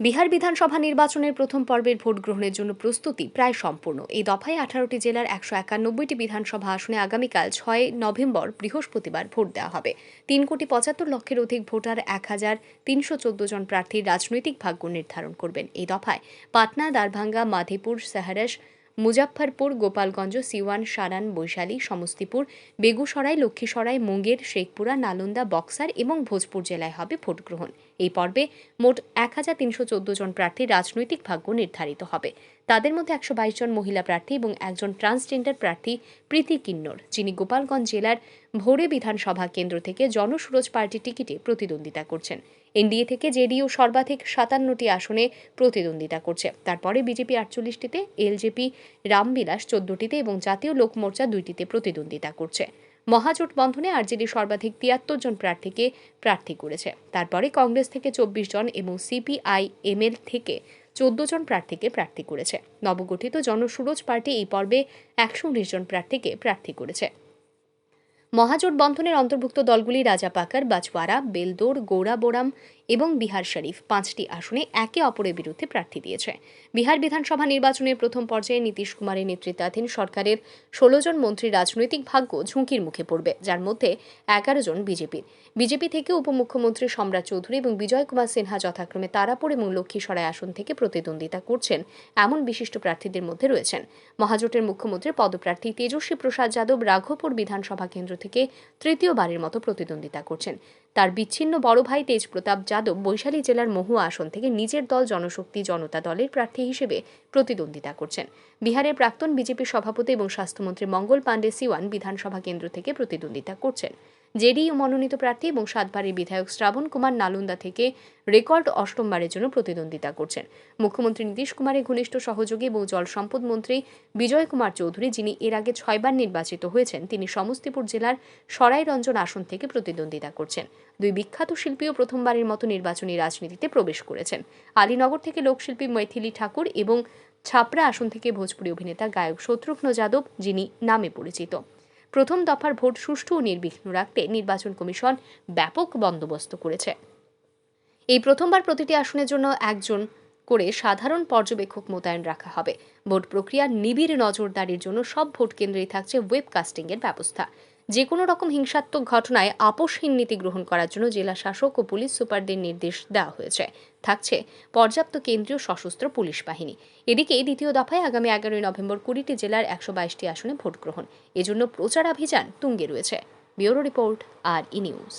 বিহার বিধানসভা নির্বাচনের প্রথম পর্বের ভোট গ্রহণের জন্য প্রস্তুতি প্রায় সম্পূর্ণ। এই দফায় আঠারোটি জেলার একশো একানব্বইটি বিধানসভা আসনে আগামীকাল ছয় নভেম্বর বৃহস্পতিবার ভোট দেওয়া হবে। তিন কোটি পঁচাত্তর লক্ষের অধিক ভোটার এক হাজার তিনশো চোদ্দ জন প্রার্থীর রাজনৈতিক ভাগ্য নির্ধারণ করবেন। এই দফায় পাটনা, দারভাঙ্গা, মাধেপুর সাহারাস মুজাফফরপুর, গোপালগঞ্জ, সিওয়ান, সারান, বৈশালী, সমস্তিপুর, বেগুসরাই লক্ষ্মীসরাই মুঙ্গের, শেখপুরা, নালন্দা, বক্সার এবং ভোজপুর জেলায় হবে ভোটগ্রহণ। এই পর্বে মোট এক হাজার তিনশো চোদ্দ জন প্রার্থীর রাজনৈতিক ভাগ্য নির্ধারিত হবে। তাদের মধ্যে একশো বাইশ জন মহিলা প্রার্থী এবং একজন ট্রান্সজেন্ডার প্রার্থী প্রীতি কিন্নর, যিনি গোপালগঞ্জ জেলার ভোরে বিধানসভা কেন্দ্র থেকে জনসুরজ পার্টি টিকিটে প্রতিদ্বন্দ্বিতা করছেন। এনডিএ থেকে জেডিইউ সর্বাধিক সাতান্নটি আসনে প্রতিদ্বন্দ্বিতা করছে। তারপরে বিজেপি আটচল্লিশটিতে, এলজেপি রামবিলাস চোদ্দটিতে এবং জাতীয় লোকমোর্চা দুইটিতে প্রতিদ্বন্দ্বিতা করছে। মহাজোট বন্ধনে আরজেডি সর্বাধিক তিয়াত্তর জন প্রার্থীকে প্রার্থী করেছে। তারপরে কংগ্রেস থেকে চব্বিশ জন এবং সিপিআই এমএল থেকে চোদ্দ জন প্রার্থীকে প্রার্থী করেছে। নবগঠিত জনসুরজ পার্টি এই পর্বে একশো উনিশ জন প্রার্থীকে প্রার্থী করেছে। মহাজোট বন্ধনের অন্তর্ভুক্ত দলগুলি রাজাপাকার বাজওয়ারা বেলদোর গৌড়াবোরাম এবং বিহার শরীফ। পাঁচটি আসনে একে অপরের বিরুদ্ধে প্রার্থী দিয়েছে। বিহার বিধানসভা নির্বাচনের প্রথম পর্যায়ে নীতিশ কুমারের নেতৃত্বাধীন সরকারের ষোলো জন মন্ত্রীর রাজনৈতিক ভাগ্য ঝুঁকির মুখে পড়বে, যার মধ্যে এগারো জন বিজেপির। বিজেপি থেকে উপমুখ্যমন্ত্রী সম্রাট চৌধুরী এবং বিজয় কুমার সিনহা যথাক্রমে তারাপুর এবং লক্ষ্মীসরাই আসন থেকে প্রতিদ্বন্দ্বিতা করছেন এমন বিশিষ্ট প্রার্থীদের মধ্যে রয়েছেন। মহাজোটের মুখ্যমন্ত্রী পদপ্রার্থী তেজস্বী প্রসাদ যাদব রাঘবপুর বিধানসভা কেন্দ্র থেকে তৃতীয়বারের মতো প্রতিদ্বন্দ্বিতা করছেন। তার বিচ্ছিন্ন বড় ভাই তেজপ্রতাপ যাদব বৈশালী জেলার মহুয়া আসন থেকে নিজের দল জনশক্তি জনতা দলের প্রার্থী হিসেবে প্রতিদ্বন্দ্বিতা করছেন। বিহারের প্রাক্তন বিজেপি সভাপতি এবং স্বাস্থ্যমন্ত্রী মঙ্গল পাণ্ডে সিওয়ান বিধানসভা কেন্দ্র থেকে প্রতিদ্বন্দ্বিতা করছেন। জেডিইউ মনোনীত প্রার্থী এবং সাতবারের বিধায়ক শ্রাবণ কুমার নালন্দা থেকে রেকর্ড অষ্টমবারের জন্য প্রতিদ্বন্দ্বিতা করছেন। মুখ্যমন্ত্রী নীতিশ কুমারের ঘনিষ্ঠ সহযোগী এবং জল সম্পদ মন্ত্রী বিজয় কুমার চৌধুরী, যিনি এর আগে ছয়বার নির্বাচিত হয়েছেন, তিনি সমস্তিপুর জেলার সরাইরঞ্জন আসন থেকে প্রতিদ্বন্দ্বিতা করছেন। দুই বিখ্যাত শিল্পীও প্রথমবারের মতো নির্বাচনী রাজনীতিতে প্রবেশ করেছেন। আলীনগর থেকে লোকশিল্পী মৈথিলি ঠাকুর এবং ছাপড়া আসন থেকে ভোজপুরি অভিনেতা গায়ক শত্রুঘ্ন যাদব, যিনি নামে পরিচিত। প্রথম দফার ভোট সুষ্ঠু ও নির্বিঘ্ন রাখতে নির্বাচন কমিশন ব্যাপক বন্দোবস্ত করেছে। এই প্রথমবার প্রতিটি আসনের জন্য একজন করে সাধারণ পর্যবেক্ষক মোতায়েন রাখা হবে। ভোট প্রক্রিয়া নিবিড় নজরদারির জন্য সব ভোট কেন্দ্রেই থাকছে ওয়েবকাস্টিংয়ের ব্যবস্থা। যে কোনো রকম হিংসাত্মক ঘটনায় আপোষহীন নীতি গ্রহণ করার জন্য জেলা শাসক ও পুলিশ সুপারদের নির্দেশ দেওয়া হয়েছে। থাকছে পর্যাপ্ত কেন্দ্রীয় সশস্ত্র পুলিশ বাহিনী। এদিকে দ্বিতীয় দফায় আগামী এগারোই নভেম্বর কুড়িটি জেলার একশো বাইশটি আসনে ভোট গ্রহণ এজন্য প্রচারাভিযান তুঙ্গে রয়েছে। Bureau report R E news.